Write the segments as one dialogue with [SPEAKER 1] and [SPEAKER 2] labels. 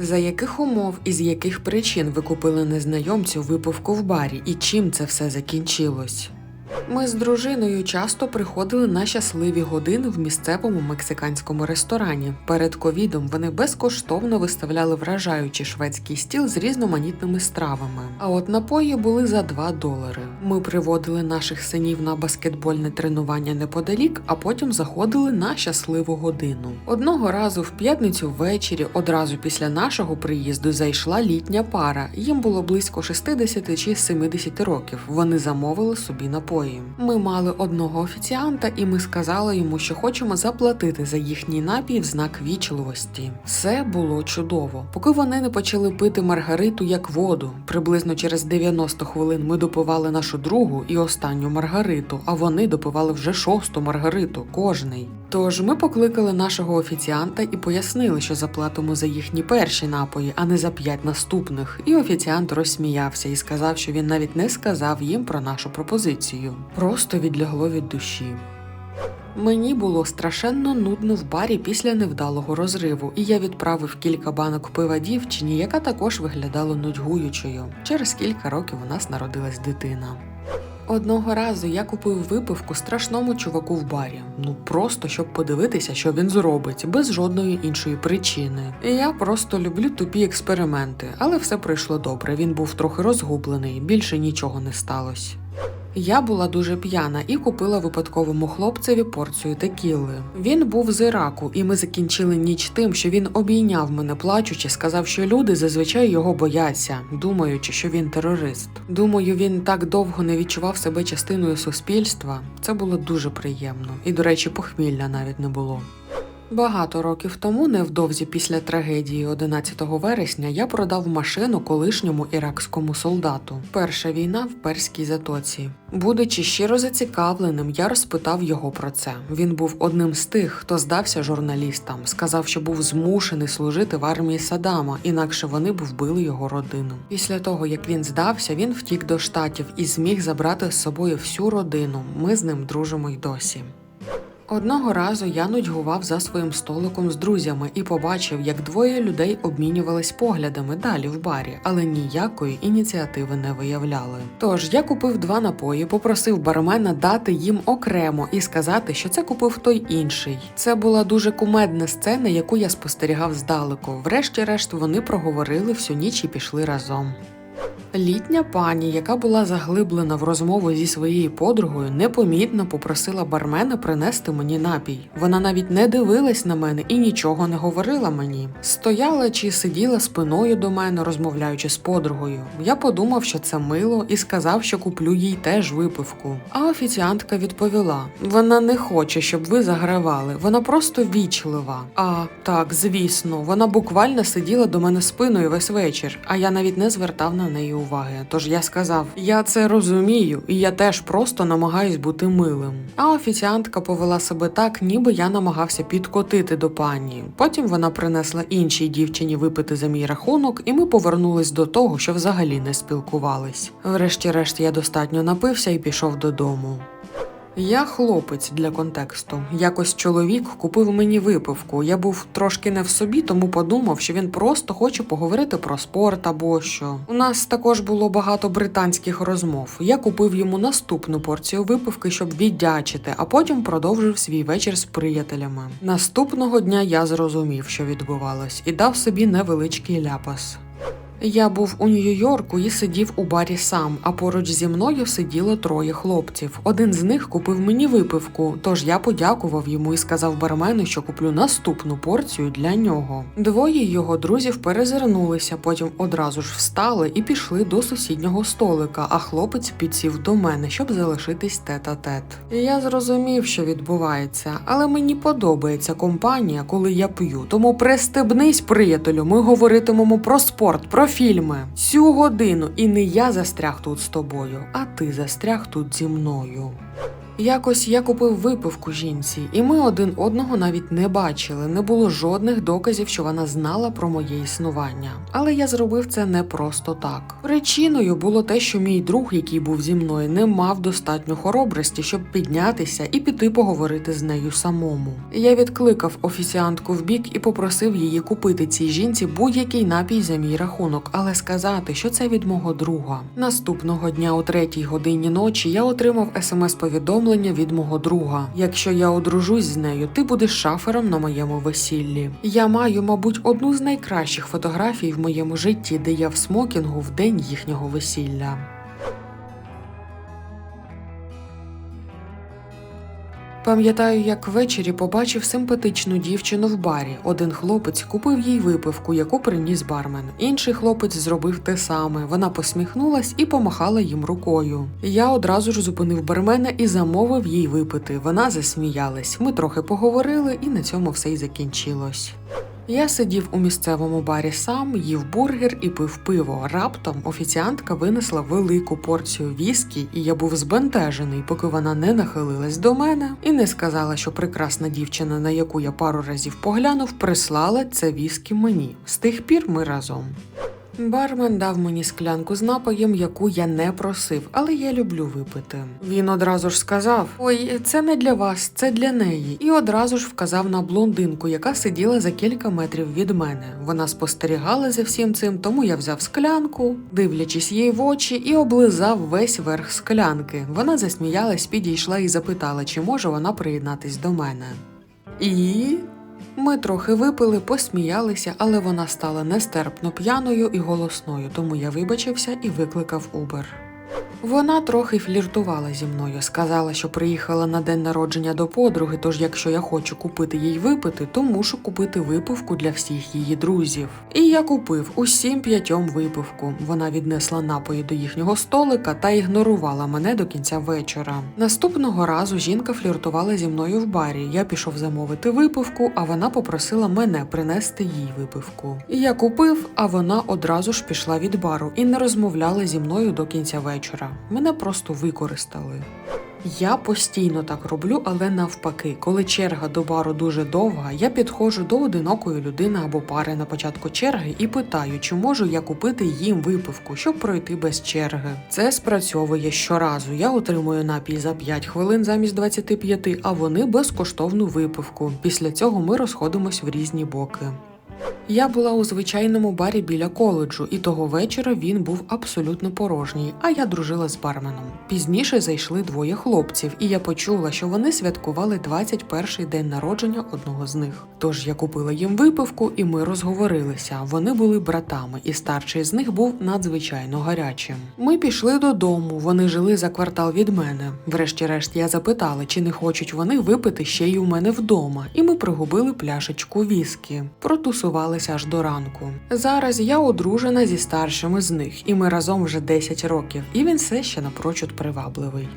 [SPEAKER 1] За яких умов і з яких причин ви купили незнайомцю випивку в барі і чим це все закінчилось? Ми з дружиною часто приходили на щасливі години в місцевому мексиканському ресторані. Перед ковідом вони безкоштовно виставляли вражаючий шведський стіл з різноманітними стравами. А от напої були за 2 долари. Ми приводили наших синів на баскетбольне тренування неподалік, а потім заходили на щасливу годину. Одного разу в п'ятницю ввечері, одразу після нашого приїзду, зайшла літня пара. Їм було близько 60 чи 70 років. Вони замовили собі напої. Ми мали одного офіціанта, і ми сказали йому, що хочемо заплатити за їхній напій в знак вічливості. Все було чудово, поки вони не почали пити маргариту як воду. Приблизно через 90 хвилин ми допивали нашу другу і останню маргариту, а вони допивали вже шосту маргариту, кожний. Тож ми покликали нашого офіціанта і пояснили, що заплатимо за їхні перші напої, а не за п'ять наступних. І офіціант розсміявся і сказав, що він навіть не сказав їм про нашу пропозицію. Просто відлягло від душі. Мені було страшенно нудно в барі після невдалого розриву, і я відправив кілька банок пива дівчині, яка також виглядала нудьгуючою. Через кілька років у нас народилась дитина. Одного разу я купив випивку страшному чуваку в барі. Ну просто щоб подивитися, що він зробить, без жодної іншої причини. І я просто люблю тупі експерименти, але все пройшло добре. Він був трохи розгублений, більше нічого не сталося. Я була дуже п'яна і купила випадковому хлопцеві порцію текіли. Він був з Іраку, і ми закінчили ніч тим, що він обійняв мене плачучи, сказав, що люди зазвичай його бояться, думаючи, що він терорист. Думаю, він так довго не відчував себе частиною суспільства. Це було дуже приємно, і, до речі, похмілля навіть не було. Багато років тому, невдовзі після трагедії 11 вересня, я продав машину колишньому іракському солдату. Перша війна в перській затоці. Будучи щиро зацікавленим, я розпитав його про це. Він був одним з тих, хто здався журналістам, сказав, що був змушений служити в армії Садама, інакше вони б вбили його родину. Після того, як він здався, він втік до штатів і зміг забрати з собою всю родину. Ми з ним дружимо й досі. Одного разу я нудьгував за своїм столиком з друзями і побачив, як двоє людей обмінювались поглядами далі в барі, але ніякої ініціативи не виявляли. Тож я купив два напої, попросив бармена дати їм окремо і сказати, що це купив той інший. Це була дуже кумедна сцена, яку я спостерігав здалеку. Врешті-решт вони проговорили всю ніч і пішли разом. Літня пані, яка була заглиблена в розмову зі своєю подругою, непомітно попросила бармена принести мені напій. Вона навіть не дивилась на мене і нічого не говорила мені. Стояла чи сиділа спиною до мене, розмовляючи з подругою. Я подумав, що це мило, і сказав, що куплю їй теж випивку. А офіціантка відповіла: вона не хоче, щоб ви загравали. Вона просто вічлива. А так, звісно, вона буквально сиділа до мене спиною весь вечір, а я навіть не звертав на неї уваги. Тож я сказав: я це розумію, і я теж просто намагаюсь бути милим. А офіціантка повела себе так, ніби я намагався підкотити до пані. Потім вона принесла іншій дівчині випити за мій рахунок, і ми повернулись до того, що взагалі не спілкувались. Врешті-решт я достатньо напився і пішов додому. Я хлопець для контексту. Якось чоловік купив мені випивку. Я був трошки не в собі, тому подумав, що він просто хоче поговорити про спорт або що. У нас також було багато британських розмов. Я купив йому наступну порцію випивки, щоб віддячити, а потім продовжив свій вечір з приятелями. Наступного дня я зрозумів, що відбувалось, і дав собі невеличкий ляпас. Я був у Нью-Йорку і сидів у барі сам, а поруч зі мною сиділо троє хлопців. Один з них купив мені випивку, тож я подякував йому і сказав бармену, що куплю наступну порцію для нього. Двоє його друзів перезирнулися, потім одразу ж встали і пішли до сусіднього столика, а хлопець підсів до мене, щоб залишитись тет-а-тет. Я зрозумів, що відбувається, але мені подобається компанія, коли я п'ю. Тому пристебнись, приятелю, ми говоритимемо про спорт, про фільми. Цю годину і не я застряг тут з тобою, а ти застряг тут зі мною. Якось я купив випивку жінці, і ми один одного навіть не бачили. Не було жодних доказів, що вона знала про моє існування. Але я зробив це не просто так. Причиною було те, що мій друг, який був зі мною, не мав достатньо хоробрості, щоб піднятися і піти поговорити з нею самому. Я відкликав офіціантку в бік і попросив її купити цій жінці будь-який напій за мій рахунок, але сказати, що це від мого друга. Наступного дня о третій годині ночі я отримав смс-повідомлення від мого друга. Якщо я одружусь з нею, ти будеш шафером на моєму весіллі. Я маю, мабуть, одну з найкращих фотографій в моєму житті, де я в смокінгу в день їхнього весілля. Пам'ятаю, як ввечері побачив симпатичну дівчину в барі. Один хлопець купив їй випивку, яку приніс бармен. Інший хлопець зробив те саме. Вона посміхнулась і помахала їм рукою. Я одразу ж зупинив бармена і замовив їй випити. Вона засміялась. Ми трохи поговорили, і на цьому все й закінчилось. Я сидів у місцевому барі сам, їв бургер і пив пиво. Раптом офіціантка винесла велику порцію віскі, і я був збентежений, поки вона не нахилилась до мене і не сказала, що прекрасна дівчина, на яку я пару разів поглянув, прислала це віскі мені. З тих пір ми разом. Бармен дав мені склянку з напоєм, яку я не просив, але я люблю випити. Він одразу ж сказав: Ой, це не для вас, це для неї. І одразу ж вказав на блондинку, яка сиділа за кілька метрів від мене. Вона спостерігала за всім цим, тому я взяв склянку, дивлячись їй в очі, і облизав весь верх склянки. Вона засміялась, підійшла і запитала, чи може вона приєднатись до мене. І ми трохи випили, посміялися, але вона стала нестерпно п'яною і голосною, тому я вибачився і викликав Uber. Вона трохи фліртувала зі мною, сказала, що приїхала на день народження до подруги, тож якщо я хочу купити їй випити, то мушу купити випивку для всіх її друзів. І я купив усім п'ятьом випивку. Вона віднесла напої до їхнього столика та ігнорувала мене до кінця вечора. Наступного разу жінка фліртувала зі мною в барі. Я пішов замовити випивку, а вона попросила мене принести їй випивку. І я купив, а вона одразу ж пішла від бару і не розмовляла зі мною до кінця вечора. Мене просто використали. Я постійно так роблю, але навпаки, коли черга до бару дуже довга, я підходжу до одинокої людини або пари на початку черги і питаю, чи можу я купити їм випивку, щоб пройти без черги. Це спрацьовує щоразу. Я отримую напій за 5 хвилин замість 25, а вони безкоштовну випивку. Після цього ми розходимось в різні боки. Я була у звичайному барі біля коледжу, і того вечора він був абсолютно порожній, а я дружила з барменом. Пізніше зайшли двоє хлопців, і я почула, що вони святкували 21-й день народження одного з них. Тож я купила їм випивку, і ми розговорилися. Вони були братами, і старший з них був надзвичайно гарячим. Ми пішли додому. Вони жили за квартал від мене. Врешті-решт я запитала, чи не хочуть вони випити ще й у мене вдома, і ми пригубили пляшечку віскі. Протусувалися аж до ранку. Зараз я одружена зі старшими з них, і ми разом вже 10 років, і він все ще напрочуд привабливий.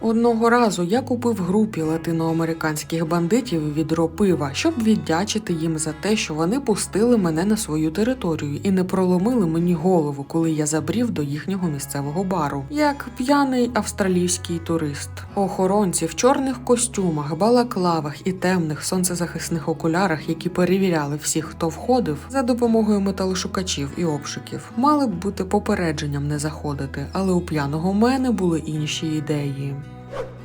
[SPEAKER 1] Одного разу я купив групі латиноамериканських бандитів відро пива, щоб віддячити їм за те, що вони пустили мене на свою територію і не проломили мені голову, коли я забрів до їхнього місцевого бару, як п'яний австралійський турист. Охоронці в чорних костюмах, балаклавах і темних сонцезахисних окулярах, які перевіряли всіх, хто входив, за допомогою металошукачів і обшуків, мали б бути попередженням не заходити, але у п'яного мене були інші ідеї.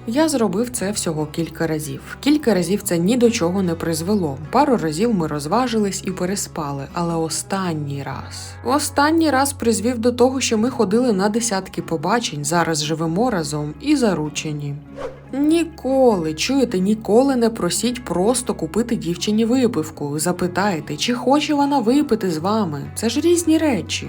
[SPEAKER 1] Я зробив це всього кілька разів. Кілька разів це ні до чого не призвело. Пару разів ми розважились і переспали, але останній раз. Останній раз призвів до того, що ми ходили на десятки побачень, зараз живемо разом і заручені. Ніколи, чуєте, ніколи не просіть просто купити дівчині випивку. Запитайте, чи хоче вона випити з вами. Це ж різні речі.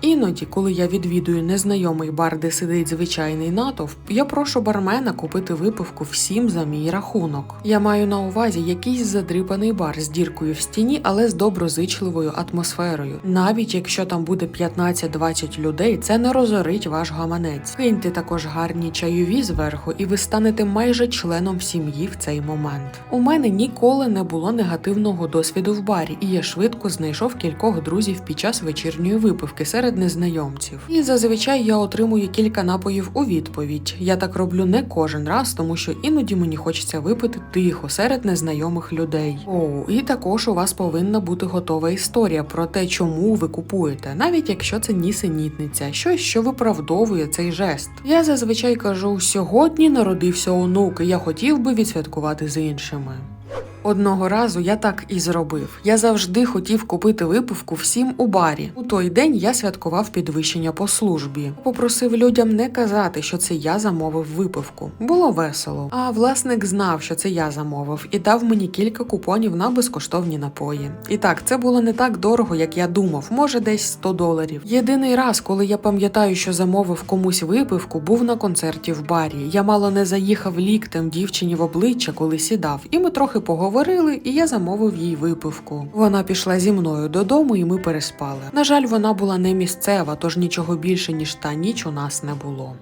[SPEAKER 1] Іноді, коли я відвідую незнайомий бар, де сидить звичайний натовп, я прошу бармена купити випивку всім за мій рахунок. Я маю на увазі якийсь задрипаний бар з діркою в стіні, але з доброзичливою атмосферою. Навіть якщо там буде 15-20 людей, це не розорить ваш гаманець. Киньте також гарні чайові зверху, і ви станете майже членом сім'ї в цей момент. У мене ніколи не було негативного досвіду в барі, і я швидко знайшов кількох друзів під час вечірньої випивки серед серед незнайомців. І зазвичай я отримую кілька напоїв у відповідь. Я так роблю не кожен раз, тому що іноді мені хочеться випити тихо серед незнайомих людей. Оу, і також у вас повинна бути готова історія про те, чому ви купуєте, навіть якщо це нісенітниця, щось, що виправдовує цей жест. Я зазвичай кажу: сьогодні народився онук, і я хотів би відсвяткувати з іншими. Одного разу я так і зробив. Я завжди хотів купити випивку всім у барі. У той день я святкував підвищення по службі. Попросив людям не казати, що це я замовив випивку. Було весело. А власник знав, що це я замовив, і дав мені кілька купонів на безкоштовні напої. І так, це було не так дорого, як я думав, може десь 100 доларів. Єдиний раз, коли я пам'ятаю, що замовив комусь випивку, був на концерті в барі. Я мало не заїхав ліктем дівчині в обличчя, коли сідав, і ми трохи поговорили, і я замовив їй випивку. Вона пішла зі мною додому, і ми переспали. На жаль, вона була не місцева, тож нічого більше ніж та ніч у нас не було.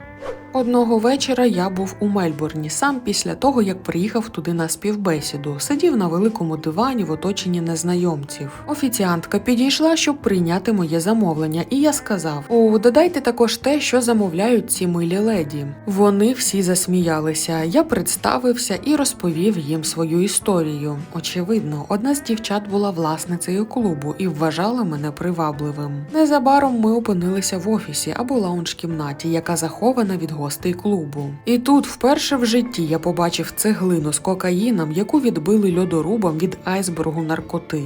[SPEAKER 1] Одного вечора я був у Мельбурні сам після того, як приїхав туди на співбесіду. Сидів на великому дивані в оточенні незнайомців. Офіціантка підійшла, щоб прийняти моє замовлення, і я сказав: О, додайте також те, що замовляють ці милі леді. Вони всі засміялися. Я представився і розповів їм свою історію. Очевидно, одна з дівчат була власницею клубу і вважала мене привабливим. Незабаром ми опинилися в офісі або лаунж-кімнаті, яка захована від гостей клубу. І тут вперше в житті я побачив цеглину з кокаїном, яку відбили льодорубом від айсбергу наркоти.